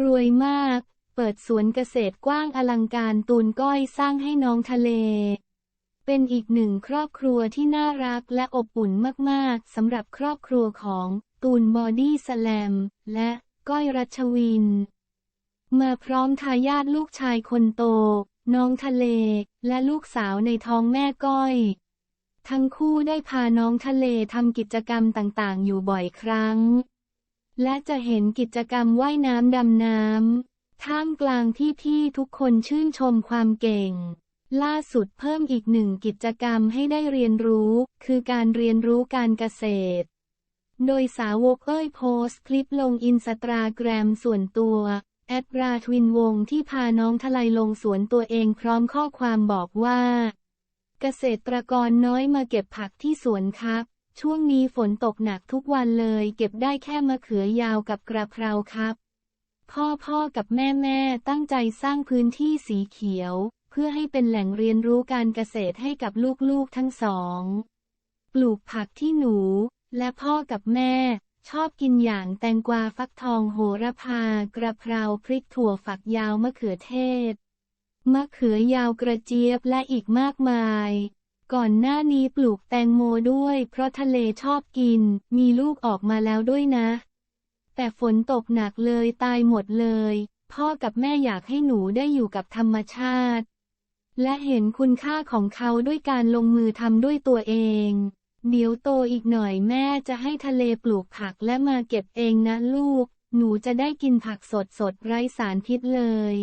รวยมาก เปิดสวนเกษตรกว้างอลังการตูนก้อยสร้างให้น้องทะเล เป็นอีกหนึ่งครอบครัวที่น่ารักและอบอุ่นมากๆสำหรับครอบครัวของตูนบอดี้สแลม และก้อยรัชวิน มาพร้อมทายาทลูกชายคนโต น้องทะเล และลูกสาวในท้องแม่ก้อย ทั้งคู่ได้พาน้องทะเลทำกิจกรรมต่างๆ อยู่บ่อยครั้ง และจะเห็นกิจกรรมว่ายน้ำดำน้ำ ท่ามกลางที่พี่ทุกคนชื่นชมความเก่ง ล่าสุดเพิ่มอีกหนึ่งกิจกรรมให้ได้เรียนรู้ คือการเรียนรู้การเกษตร โดยสาวกเอ้ยโพสต์คลิปลงอินสตาแกรมส่วนตัว แอดราทวินวงที่พาน้องทลายลงสวนตัวเองพร้อมข้อความบอกว่า เกษตรกรน้อยมาเก็บผักที่สวนครับ ช่วงนี้ฝนตกหนักทุกวันเลย เก็บได้แค่มะเขือยาวกับกระเพราครับ พ่อพ่อกับแม่แม่ตั้งใจสร้างพื้นที่สีเขียว เพื่อให้เป็นแหล่งเรียนรู้การเกษตรให้กับลูกๆทั้งสอง ปลูกผักที่หนู และพ่อกับแม่ ชอบกินอย่างแตงกวาฟักทองโหระพา กระเพราพริกถั่วฝักยาวมะเขือเทศ มะเขือยาวกระเจี๊ยบและอีกมากมาย ก่อนหน้านี้ปลูกแตงโมด้วย เพราะทะเลชอบกิน มีลูกออกมาแล้วด้วยนะ แต่ฝนตกหนักเลยตายหมดเลย พ่อกับแม่อยากให้หนูได้อยู่กับธรรมชาติ และเห็นคุณค่าของเขาด้วยการลงมือทำด้วยตัวเอง เดี๋ยวโตอีกหน่อยแม่จะให้ทะเลปลูกผักและมาเก็บเองนะลูก หนูจะได้กินผักสดสดไร้สารพิษเลย